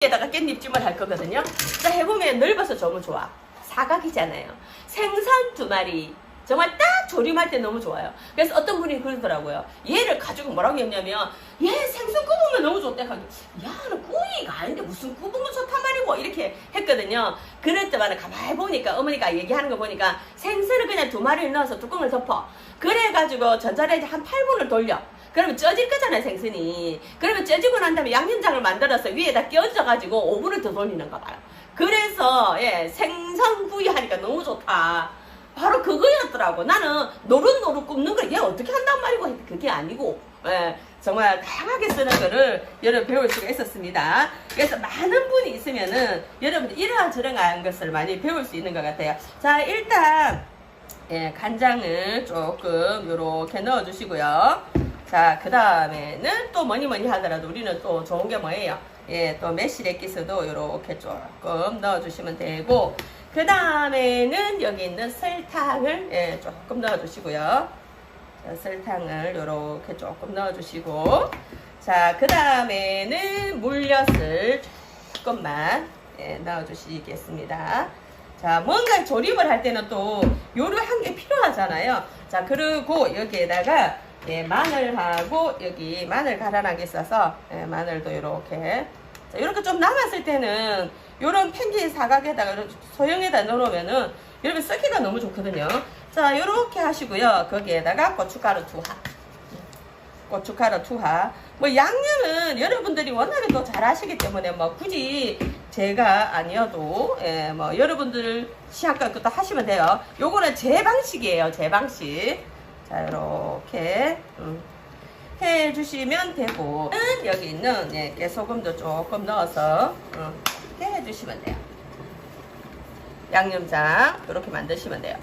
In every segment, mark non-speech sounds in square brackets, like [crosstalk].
에다가 깻잎찜을 할 거거든요. 자, 해보면 넓어서 너무 좋아. 사각이잖아요. 생선 두 마리. 정말 딱 조림할 때 너무 좋아요. 그래서 어떤 분이 그러더라고요. 얘를 가지고 뭐라고 했냐면, 얘 생선 구우면 너무 좋대. 야, 너 구이가 아닌데 무슨 구우면 좋단 말이고. 이렇게 했거든요. 그럴 때마다 가만히 보니까, 어머니가 얘기하는 거 보니까, 생선을 그냥 두 마리를 넣어서 뚜껑을 덮어. 그래가지고 전자레인지 한 8분을 돌려. 그러면 쪄질 거잖아요, 생선이. 그러면 쪄지고 난 다음에 양념장을 만들어서 위에다 끼얹어가지고 5분을 더 돌리는가 봐요. 그래서, 예, 생선구이 하니까 너무 좋다. 바로 그거였더라고. 나는 노릇노릇 굽는 걸 얘 어떻게 한단 말이고 그게 아니고, 예, 정말 다양하게 쓰는 거를 여러분 배울 수가 있었습니다. 그래서 많은 분이 있으면은 여러분들 이러한 저러한 것을 많이 배울 수 있는 것 같아요. 자, 일단, 예, 간장을 조금 요렇게 넣어주시고요. 자, 그 다음에는 또 뭐니 뭐니 하더라도 우리는 또 좋은 게 뭐예요? 예, 또 매실액기스도 요렇게 조금 넣어주시면 되고, 그 다음에는 여기 있는 설탕을 예, 조금 넣어주시고요. 자, 설탕을 요렇게 조금 넣어주시고, 자, 그 다음에는 물엿을 조금만 예, 넣어주시겠습니다. 자, 뭔가 조림을 할 때는 또 요리 한 게 필요하잖아요. 자, 그리고 여기에다가 예, 마늘하고 여기 마늘 갈아난 게 있어서 예, 마늘도 이렇게 자, 이렇게 좀 남았을 때는 요런 pen기 사각에다가 이런 소형에다 넣어놓으면은 여러분 썩기가 너무 좋거든요. 자, 요렇게 하시고요. 거기에다가 고춧가루 두 하. 고춧가루 투하. 뭐 양념은 여러분들이 워낙에 또 잘하시기 때문에 뭐 굳이 제가 아니어도 예, 뭐 여러분들 시합과 그것도 하시면 돼요. 요거는 제 방식이에요. 제 방식. 자, 이렇게 음, 해주시면 되고 음, 여기 있는 예, 깨소금도 조금 넣어서 음, 이렇게 해주시면 돼요. 양념장 이렇게 만드시면 돼요.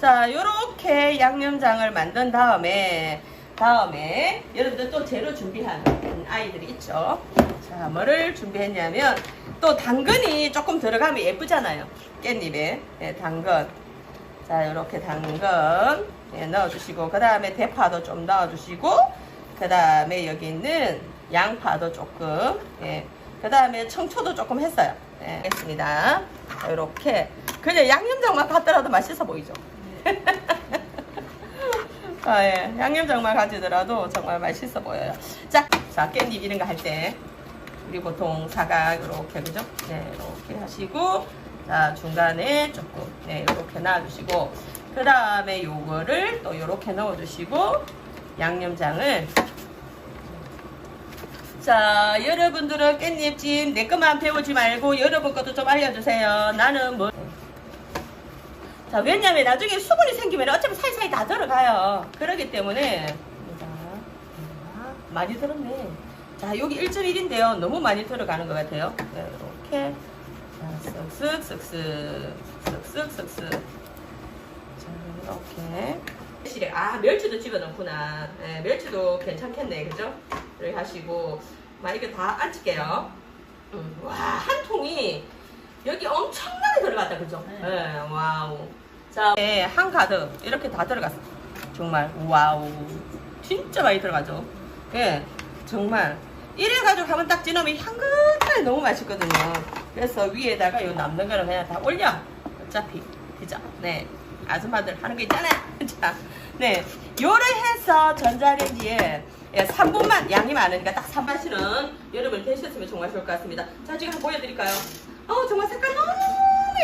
자, 이렇게 양념장을 만든 다음에 다음에 여러분들 또 재료 준비한 아이들이 있죠. 자, 뭐를 준비했냐면 또 당근이 조금 들어가면 예쁘잖아요. 깻잎에 예, 당근. 자, 이렇게 당근 예, 넣어주시고 그 다음에 대파도 좀 넣어주시고 그 다음에 여기 있는 양파도 조금 예, 그 다음에 청초도 조금 했어요. 예. 자, 이렇게 그냥 양념장만 갖더라도 맛있어 보이죠. [laughs] 아, 예. 양념장만 가지더라도 정말 맛있어 보여요. 자, 자, 깻잎 이런 거 할 때, 우리 보통 사각, 이렇게, 그죠? 네, 이렇게 하시고, 자, 중간에 조금, 네, 이렇게 놔주시고, 그 다음에 요거를 또 이렇게 넣어주시고, 양념장을, 자, 여러분들은 깻잎찜 내 것만 배우지 말고 여러분 것도 좀 알려주세요. 나는 뭐, 자, 왜냐면 나중에 수분이 생기면 어차피 사이사이 다 들어가요. 그러기 때문에. 자, 많이 들었네. 자, 여기 1.1인데요. 너무 많이 들어가는 것 같아요. 네, 이렇게. 자, 쓱쓱, 쓱쓱, 쓱쓱, 쓱쓱. 자, 이렇게. 시래 아, 멸치도 집어넣구나. 네, 멸치도 괜찮겠네. 그죠? 이렇게 하시고. 막 이거 다 앉힐게요. 음, 와, 한 통이 여기 엄청나게 들어갔다. 그죠? 네. 네, 와우. 자, 네, 한 가득 이렇게 다 들어갔어. 정말 와우. 진짜 많이 들어가죠. 예, 정말 이래가지고 하면 딱 지나면 향긋하게 너무 맛있거든요. 그래서 위에다가 요 남는 거는 그냥 다 올려. 어차피 그죠? 네, 아줌마들 하는 거 있잖아요. 자, 네, 요를 해서 전자레인지에 예, 3분만 양이 많으니까 딱 3분씩은 여러분 되셨으면 정말 좋을 것 같습니다. 자, 지금 한번 보여드릴까요? 어, 정말 색깔 너무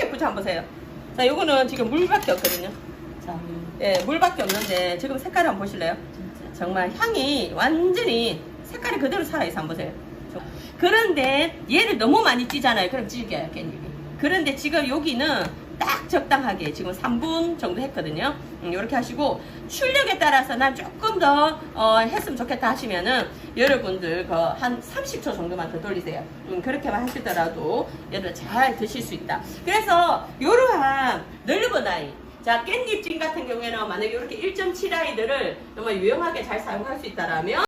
예쁘죠? 한번 보세요. 자, 요거는 지금 물밖에 없거든요. 자, 예, 물밖에 없는데 지금 색깔 한번 보실래요? 정말 향이 완전히 색깔이 그대로 살아있어 한번 보세요. 그런데 얘를 너무 많이 찌잖아요. 그럼 질겨요, 깻잎이. 그런데 지금 여기는 딱 적당하게 지금 3분 정도 했거든요. 이렇게 하시고 출력에 따라서 난 조금 더 어, 했으면 좋겠다 하시면은 여러분들 그 한 30초 정도만 더 돌리세요. 음, 그렇게만 하시더라도 여러분 잘 드실 수 있다. 그래서 이러한 넓은 아이 자 깻잎찜 같은 경우에는 만약에 이렇게 1.7 아이들을 정말 유용하게 잘 사용할 수 있다라면